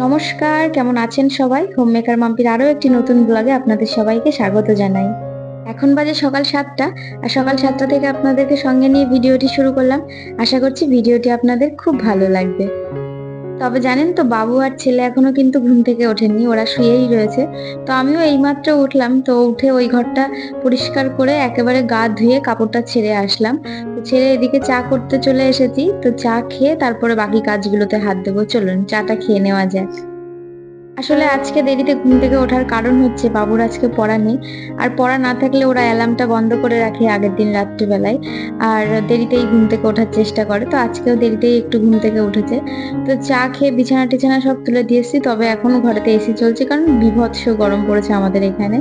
নমস্কার, কেমন আছেন সবাই? হোম মেকার মাম্পির আরও একটি নতুন ব্লগে আপনাদের সবাইকে স্বাগত জানাই। এখন বাজে সকাল সাতটা, আর সকাল সাতটা থেকে আপনাদেরকে সঙ্গে নিয়ে ভিডিওটি শুরু করলাম। আশা করছি ভিডিওটি আপনাদের খুব ভালো লাগবে। তবে জানেন তো, বাবু আর ছেলে এখনও কিন্তু ঘুম থেকে ওঠেনি ওরা শুয়েই রয়েছে। তো আমিও এইমাত্র উঠলাম, তো উঠে ওই ঘরটা পরিষ্কার করে একেবারে গা ধুয়ে কাপড়টা ছেড়ে আসলাম। তো ছেড়ে এদিকে চা করতে চলে এসেছি, তো চা খেয়ে তারপরে বাকি কাজগুলোতে হাত দেবো। চলুন, চাটা খেয়ে নেওয়া যাক। আসলে আজকে দেরিতে ঘুম থেকে ওঠার কারণ হচ্ছে বাবুর আজকে পড়া নেই। আর পড়া না থাকলে ওরা অ্যালার্মটা বন্ধ করে রাখে আগের দিন রাত্রিবেলায়। আর দেরিতেই ঘুম থেকে ওঠার চেষ্টা করে। তো আজকেও দেরিতেই একটু ঘুম থেকে উঠেছে। তো চা খেয়ে বিছানা টিছানা সব তুলে দিয়েছি তবে এখনও ঘরেতে এসি চলছে কারণ বিভৎস গরম পড়েছে আমাদের এখানে।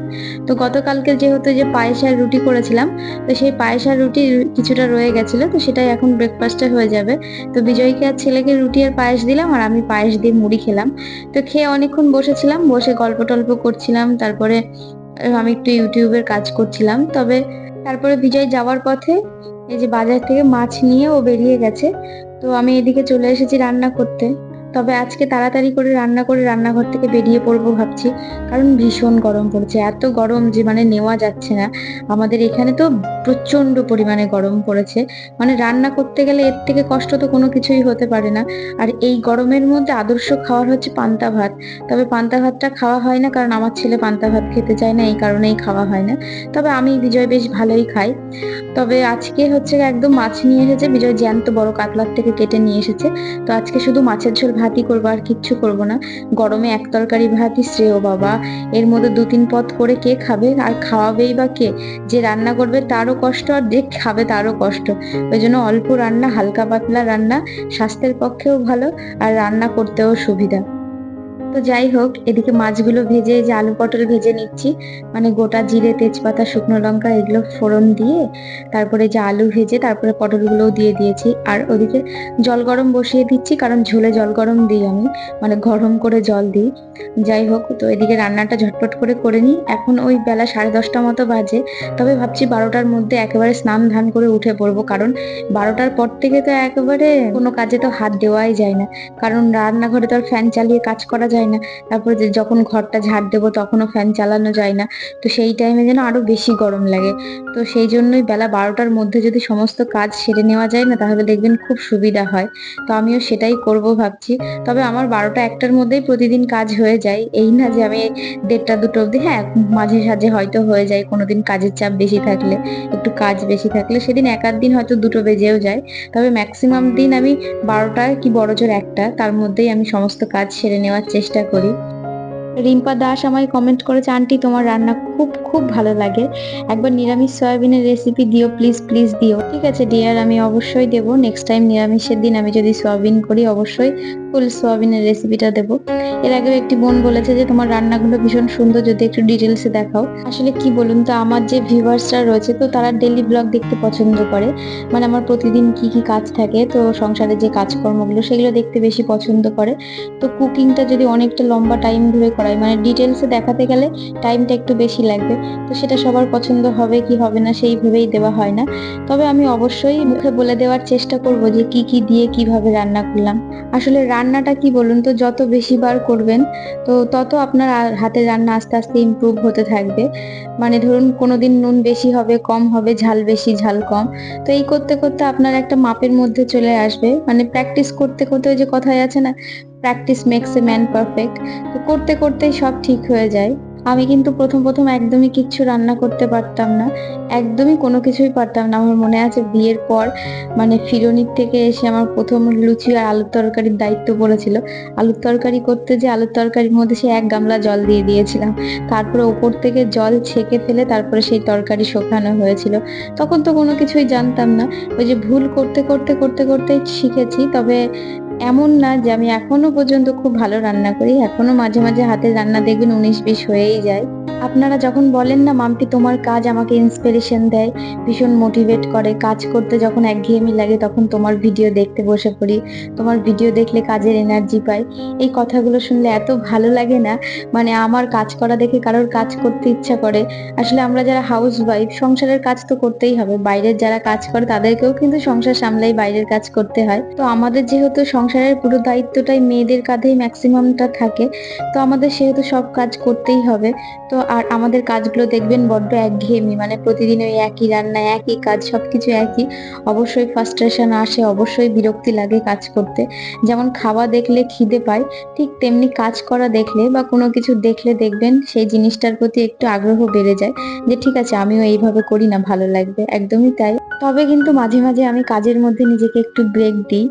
তো গতকালকে যেহেতু যে পায়েস আর রুটি করেছিলাম, তো সেই পায়েস আর রুটি কিছুটা রয়ে গেছিল। তো সেটাই এখন ব্রেকফাস্টে হয়ে যাবে। তো বিজয়কে আর ছেলেকে রুটি আর পায়েস দিলাম, আর আমি পায়েস দিয়ে মুড়ি খেলাম। তো খেয়ে অনেকক্ষণ বসেছিলাম, বসে গল্প টল্প করছিলাম, তারপরে আমি একটু ইউটিউবের কাজ করছিলাম। তবে তারপরে বিজয় যাওয়ার পথে এই যে বাজার থেকে মাছ নিয়ে ও বেরিয়ে গেছে। তো আমি এদিকে চলে এসেছি রান্না করতে। তবে আজকে তাড়াতাড়ি করে রান্না করে রান্নাঘর থেকে বেরিয়ে পড়ব ভাবছি। কারণ ভীষণ গরম পড়েছে, এত গরম যে মানে নেওয়া যাচ্ছে না। আমাদের এখানে তো প্রচণ্ড পরিমাণে গরম পড়েছে। মানে রান্না করতে গেলে এর থেকে কষ্ট তো কোনো কিছুই হতে পারে না। আর এই গরমের মধ্যে আদর্শ খাওয়ার হচ্ছে পান্তা ভাত। তবে পান্তা ভাতটা খাওয়া হয় না, কারণ আমার ছেলে পান্তা ভাত খেতে চায় না, এই কারণেই খাওয়া হয় না। তবে আমি বিজয় বেশ ভালোই খাই। তবে আজকে হচ্ছে একদম মাছ নিয়ে এসেছে, বিজয় জ্যান্ত বড় কাতলার থেকে কেটে নিয়ে এসেছে। তো আজকে শুধু মাছের ঝোল ভাতই করব আর কিচ্ছু করব না। গরমে এক তরকারি ভাতই শ্রেয় বাবা। এর মধ্যে দু তিন পথ করে কে খাবে আর খাওয়াবেই বা কে? যে রান্না করবে তারও কষ্ট আর যে খাবে তারও কষ্ট। ওই জন্য অল্প রান্না, হালকা পাতলা রান্না স্বাস্থ্যের পক্ষেও ভালো আর রান্না করতেও সুবিধা। তো যাই হোক, এদিকে মাছগুলো ভেজে যে আলু পটল ভেজে নিচ্ছি। মানে গোটা জিরে, তেজপাতা, শুকনো লঙ্কা এগুলো ফোড়ন দিয়ে তারপরে যে আলু ভেজে তারপরে পটলগুলোও দিয়ে দিয়েছি। আর ওদিকে জল গরম বসিয়ে দিচ্ছি, কারণ ঝোলে জল গরম দিই আমি মানে গরম করে জল দিই। যাই হোক, তো এদিকে রান্নাটা ঝটপট করে করে নিই। এখন ওই বেলা সাড়ে দশটা মতো বাজে, তবে ভাবছি বারোটার মধ্যে একেবারে স্নান ধান করে উঠে পড়ব, কারণ বারোটার পর থেকে তো একেবারে কোনো কাজে তো হাত দেওয়াই যায় না। কারণ রান্নাঘরে তো আর ফ্যান চালিয়ে কাজ করা যায় না। তারপরে যখন ঘরটা ঝাড় দেবো তখনও ফ্যান চালানো যায় না। তো সেই টাইমে যেন আরও বেশি গরম লাগে। তো সেই জন্যই বেলা বারোটার মধ্যে যদি সমস্ত কাজ সেরে নেওয়া যায় না, তাহলে দেখবেন খুব সুবিধা হয়। তো আমিও সেটাই করব ভাবছি। তবে আমার বারোটা একটার মধ্যেই প্রতিদিন কাজ হয়ে যায়। এই না যে আমি দেড়টা দুটো অবধি হ্যাঁ মাঝে সাঝে হয়তো হয়ে যায়। কোনোদিন কাজের চাপ বেশি থাকলে, একটু কাজ বেশি থাকলে। সেদিন এক দিন হয়তো দুটো বেজেও যায়। তবে ম্যাক্সিমাম দিন আমি বারোটা কি বড় জোর একটা, তার মধ্যেই আমি সমস্ত কাজ সেরে নেওয়ার চেষ্টা করি। রিম্পা দাস আমায় কমেন্ট করেছে, আন্টি, তোমার রান্না খুব খুব ভালো লাগে। একবার নিরামিষ সয়াবিনের রেসিপি দিও প্লিজ প্লিজ দিও। ঠিক আছে ডিয়ার আমি অবশ্যই দেবো। নেক্সট টাইম নিরামিষের দিন আমি যদি সয়াবিন করি, অবশ্যই ফুল সয়াবিনের রেসিপিটা দেবো। এর আগেও একটি বোন বলেছে যে, তোমার রান্নাগুলো ভীষণ সুন্দর, যদি একটু ডিটেলসে দেখাও। আসলে কি বলুন তো, আমার যে ভিউয়ার্সরা রয়েছে, তো তারা ডেলি ব্লগ দেখতে পছন্দ করে। মানে আমার প্রতিদিন কি কি কাজ থাকে, তো সংসারে যে কাজকর্মগুলো, সেগুলো দেখতে বেশি পছন্দ করে। তো কুকিংটা যদি অনেকটা লম্বা টাইম ধরে করাই মানে ডিটেলসে দেখাতে গেলে টাইমটা একটু বেশি লাগবে। তো সেটা সবার পছন্দ হবে কি হবে না, সেই ভেবেই দেওয়া হয় না। তবে আমি অবশ্যই মুখে বলে দেওয়ার চেষ্টা করব যে, কি কি দিয়ে কীভাবে রান্না করলাম। আসলে রান্নাটা কি বলুন তো? যত বেশি বার করবেন, তো তত আপনার হাতে রান্না আস্তে আস্তে ইম্প্রুভ হতে থাকবে। মানে ধরুন কোনোদিন নুন বেশি হবে, কম হবে, ঝাল বেশি, ঝাল কম। তো এই করতে করতে আপনার একটা মাপের মধ্যে চলে আসবে। মানে প্র্যাকটিস করতে করতে ওই যে কথাই আছে না practice makes a man perfect তো করতে করতেই সব ঠিক হয়ে যায়। আমি কিন্তু প্রথম প্রথম একদমই কিচ্ছু রান্না করতে পারতাম না। একদমই কোনো কিছুই পারতাম না। আমার মনে আছে বিয়ের পর মানে ফিরনির থেকে এসে আমার প্রথম লুচি আর আলুর তরকারির দায়িত্ব পড়েছিল। আলুর তরকারি করতে যে আলুর তরকারির মধ্যে সে এক গামলা জল দিয়ে দিয়েছিলাম। তারপরে ওপর থেকে জল ছেঁকে ফেলে তারপরে সেই তরকারি শোকানো হয়েছিল। তখন তো কোনো কিছুই জানতাম না। ওই যে ভুল করতে করতে করতে করতেই শিখেছি। তবে এমন না যে আমি এখনও পর্যন্ত খুব ভালো রান্না করি। এখনও মাঝে মাঝে হাতের রান্না দেখবেন উনিশ বিশ হয়েই যায়। আপনারা যখন বলেন না, মাম্পি, তোমার কাজ আমাকে ইন্সপিরেশন দেয়, ভীষণ মোটিভেট করে, কাজ করতে যখন একঘেয়েমি লাগে, তখন তোমার ভিডিও দেখতে বসে পড়ি, তোমার ভিডিও দেখলে কাজের এনার্জি পাই। এই কথাগুলো শুনলে এত ভালো লাগে না মানে আমার কাজ করা দেখে কারোর কাজ করতে ইচ্ছা করে। আসলে আমরা যারা হাউস ওয়াইফ সংসারের কাজ তো করতেই হবে। বাইরের যারা কাজ করে, তাদেরকেও কিন্তু সংসার সামলাই বাইরের কাজ করতে হয়। তো আমাদের যেহেতু সংসারের পুরো দায়িত্বটাই মেয়েদের কাঁধেই ম্যাক্সিমামটা থাকে, তো আমাদের সেহেতু সব কাজ করতেই হবে। তো আর আমাদের কাজগুলো দেখবেন বড্ড একঘেয়েমি মানে প্রতিদিন ওই একই রান্না, একই কাজ, সবকিছু একই। অবশ্যই ফার্স্ট্রেশন আসে, অবশ্যই বিরক্তি লাগে কাজ করতে। যেমন খাওয়া দেখলে খিদে পায়, ঠিক তেমনি কাজ করা দেখলে বা কোনো কিছু দেখলে দেখবেন সেই জিনিসটার প্রতি একটু আগ্রহ বেড়ে যায় যে ঠিক আছে, আমিও এইভাবে করি না, ভালো লাগবে। একদমই তাই। তবে কিন্তু মাঝে মাঝে আমি কাজের মধ্যে নিজেকে একটু ব্রেক দিই।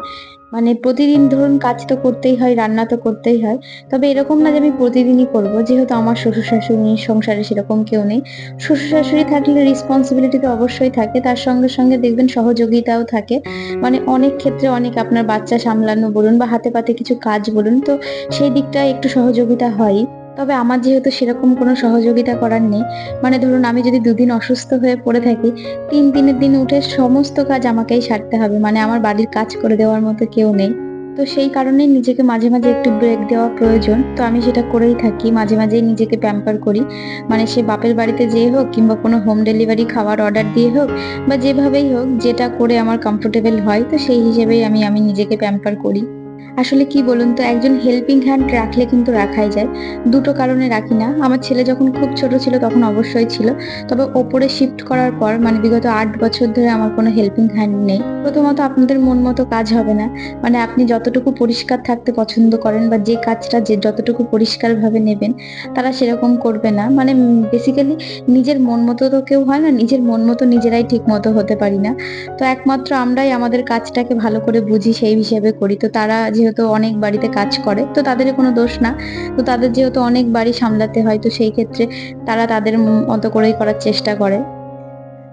মানে প্রতিদিন ধরুন কাজ তো করতেই হয়, রান্না তো করতেই হয়। তবে এরকম না যে আমি প্রতিদিনই করব, যেহেতু আমার শ্বশুর শাশুড়ি সংসারে সেরকম কেউ নেই। শ্বশুর শাশুড়ি থাকলে রেসপন্সিবিলিটি তো অবশ্যই থাকে, তার সঙ্গে সঙ্গে দেখবেন সহযোগিতাও থাকে। মানে অনেক ক্ষেত্রে অনেক আপনার বাচ্চা সামলানো বলুন বা হাতে পাতে কিছু কাজ বলুন, তো সেই দিকটা একটু সহযোগিতা হয় তবে আমার যেহেতু সেরকম কোনো সহযোগিতা করার নেই মানে ধরুন আমি যদি দুদিন অসুস্থ হয়ে পড়ে থাকি, তিন দিনের দিন উঠে সমস্ত কাজ আমাকেই সারতে হবে মানে আমার বাড়ির কাজ করে দেওয়ার মতো কেউ নেই। তো সেই কারণেই নিজেকে মাঝে মাঝে একটু ব্রেক দেওয়া প্রয়োজন। তো আমি সেটা করেই থাকি, মাঝে মাঝেই নিজেকে প্যাম্পার করি। মানে সে বাপের বাড়িতে যেয়ে হোক কিংবা কোনো হোম ডেলিভারি খাবার অর্ডার দিয়ে হোক বা যেভাবেই হোক, যেটা করে আমার কমফোর্টেবল হয়, তো সেই হিসেবেই আমি আমি নিজেকে প্যাম্পার করি। আসলে কি বলুন তো, একজন হেল্পিং হ্যান্ড রাখলে কিন্তু রাখাই যায়। দুটো কারণে রাখি না। আমার ছেলে যখন খুব ছোট ছিল তখন অবশ্যই ছিল। তবে ওপরে শিফট করার পর মানে বিগত আট বছর ধরে আমার কোনো হেল্পিং হ্যান্ড নেই। প্রথমত আপনাদের মন মতো কাজ হবে না। মানে আপনি যতটুকু পরিষ্কার থাকতে পছন্দ করেন বা যে কাজটা যে যতটুকু পরিষ্কারভাবে নেবেন, তারা সেরকম করবে না। মানে বেসিক্যালি নিজের মন মতো তো কেউ হয় না, নিজের মন মতো নিজেরাই ঠিক মতো হতে পারি না। তো একমাত্র আমরাই আমাদের কাজটাকে ভালো করে বুঝি, সেই হিসেবে করি। তো তারা যেহেতু অনেক বাড়িতে কাজ করে, তো তাদের কোনো দোষ না। তো তাদের যেহেতু অনেক বাড়ি সামলাতে হয়, তো সেই ক্ষেত্রে তারা তাদের মতো করেই করার চেষ্টা করে।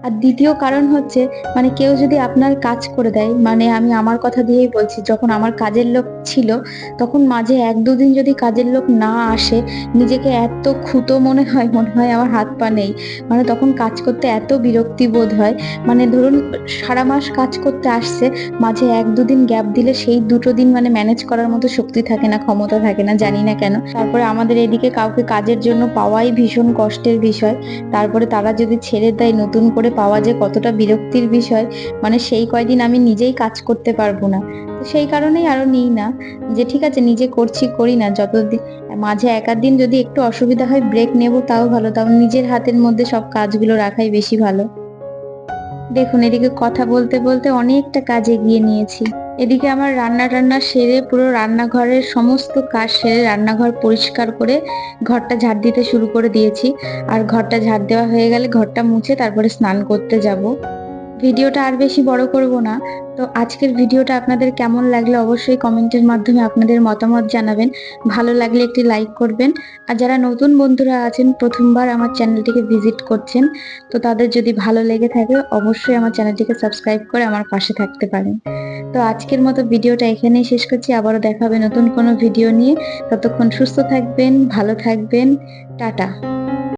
আর দ্বিতীয় কারণ হচ্ছে মানে কেউ যদি আপনার কাজ করে দেয় মানে আমি আমার কথা দিয়েই বলছি, যখন আমার কাজের লোক ছিল, তখন মাঝে এক দুদিন যদি কাজের লোক না আসে, নিজেকে এত খুতো মনে হয় মনে হয় আমার হাত পা নেই। মানে তখন কাজ করতে এত বিরক্তি বোধ হয়। মানে ধরুন, সারা মাস কাজ করতে আসছে, মাঝে এক দুদিন গ্যাপ দিলে সেই দুটো দিন মানে ম্যানেজ করার মতো শক্তি থাকে না, ক্ষমতা থাকে না, জানি না কেন। তারপরে আমাদের এদিকে কাউকে কাজের জন্য পাওয়াই ভীষণ কষ্টের বিষয়। তারপরে তারা যদি ছেড়ে দেয়, নতুন করে পাওয়া যে কতটা বিরক্তির বিষয় মানে সেই কয়দিন আমি নিজেই কাজ করতে পারব না। সেই কারণেই আরও নিই না, যে ঠিক আছে নিজে করছি, করি না, যতদিন, মাঝে একার দিন যদি একটু অসুবিধা হয় ব্রেক নেব তাও ভালো, তাও নিজের হাতের মধ্যে সব কাজগুলো রাখাই বেশি ভালো। দেখুন এদিকে কথা বলতে বলতে অনেকটা কাজ এগিয়ে নিয়েছি। এদিকে আমার রান্না টান্না সেরে পুরো রান্নাঘরের সমস্ত কাজ সেরে রান্নাঘর পরিষ্কার করে ঘরটা ঝাড় দিতে শুরু করে দিয়েছি। আর ঘরটা ঝাড় দেওয়া হয়ে গেলে ঘরটা মুছে তারপরে স্নান করতে যাব। ভিডিওটা আর বেশি বড় করব না। তো আজকের ভিডিওটা আপনাদের কেমন লাগল অবশ্যই কমেন্টের মাধ্যমে আপনাদের মতামত জানাবেন। ভালো লাগলে একটি লাইক করবেন। আর যারা নতুন বন্ধুরা আছেন, প্রথমবার আমার চ্যানেলটিকে ভিজিট করছেন, তো তাদের যদি ভালো লেগে থাকে, অবশ্যই আমার চ্যানেলটিকে সাবস্ক্রাইব করে আমার পাশে থাকতে পারেন। তো আজকের মতো ভিডিওটা এখানেই শেষ করছি। আবারও দেখা হবে নতুন কোনো ভিডিও নিয়ে। ততক্ষণ সুস্থ থাকবেন, ভালো থাকবেন। টাটা।